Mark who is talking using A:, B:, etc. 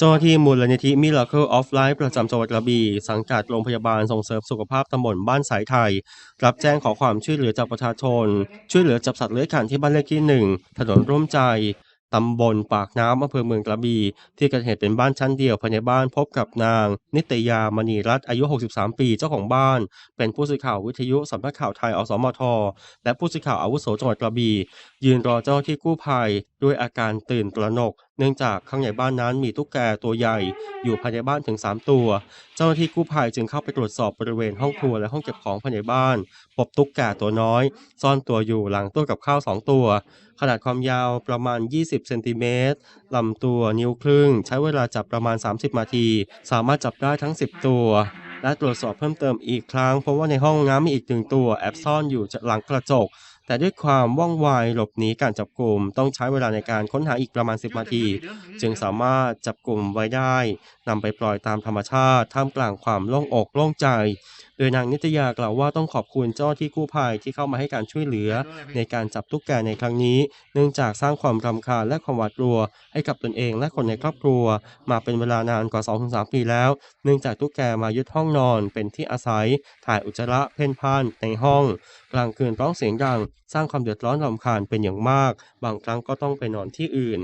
A: เจ้าหน้าที่มูลนิธิ Miracle of Life ประจำจังหวัดกระบี่สังกัดโรงพยาบาลส่งเสริมสุขภาพตำบลบ้านสายไทย รับแจ้งขอความช่วยเหลือจากประชาชน ช่วยเหลือจับสัตว์เลื้อยคลานที่บ้านเลขที่ 1 ถนนร่วมใจตำบลปากน้ำอำเภอเมืองกระบี่ที่เกิดเหตุเป็นบ้านชั้นเดียวภายในบ้านพบกับนาง นิตยามณีรัตน์อายุ 63 ปีเจ้าของบ้าน เป็นผู้สื่อข่าววิทยุสำนักข่าวไทยอสมท และผู้สื่อข่าวอาวุโสจังหวัดกระบี่ยืนรอเจ้าหน้าที่กู้ภัย ด้วยอาการตื่นตระหนก เนื่องจากข้างในบ้านนั้นมีตุ๊กแกตัวใหญ่ อยู่ภายในบ้านถึง 3 ตัว เจ้าหน้าที่กู้ภัยจึงเข้าไปตรวจสอบบริเวณห้องครัวและห้องเก็บของภายในบ้านพบตุ๊กแกตัวน้อย ซ่อนตัวอยู่หลังตู้กับข้าว 2 ตัว ขนาดความยาวประมาณ 20 เซนติเมตรลำตัวนิ้วครึ่ง ใช้เวลาจับประมาณ 30 นาที สามารถจับได้ทั้ง 10 ตัวและตรวจสอบเพิ่มเติมอีกครั้งเพราะว่าในห้องน้ำมีอีกหนึ่งตัวแอบซ่อนอยู่หลังกระจก แต่ด้วยความว่องไวหลบหนีการจับกลุ่มต้องใช้เวลาในการค้นหาอีกประมาณ 10 นาที จึงสามารถจับกลุ่มไว้ได้นำไปปล่อยตามธรรมชาติ ท่ามกลางความโล่งอกโล่งใจ โดยนางนิตยากล่าวว่าต้องขอบคุณเจ้าที่กู้ภัยที่เข้ามาให้การช่วยเหลือ ในการจับตุ๊กแกในครั้งนี้ เนื่องจากสร้างความรำคาญและความหวาดกลัว ให้กับตนเองและคนในครอบครัว มาเป็นเวลานานกว่า 2-3 ปีแล้ว เนื่องจากตุ๊กแกมายึดห้องนอน เป็นที่อาศัย ถ่ายอุจจาระเพ่นพ่านในห้อง กลางคืนร้องเสียงดังสร้างความเดือดร้อนรำคาญเป็นอย่างมาก บางครั้งก็ต้องไปนอนที่อื่น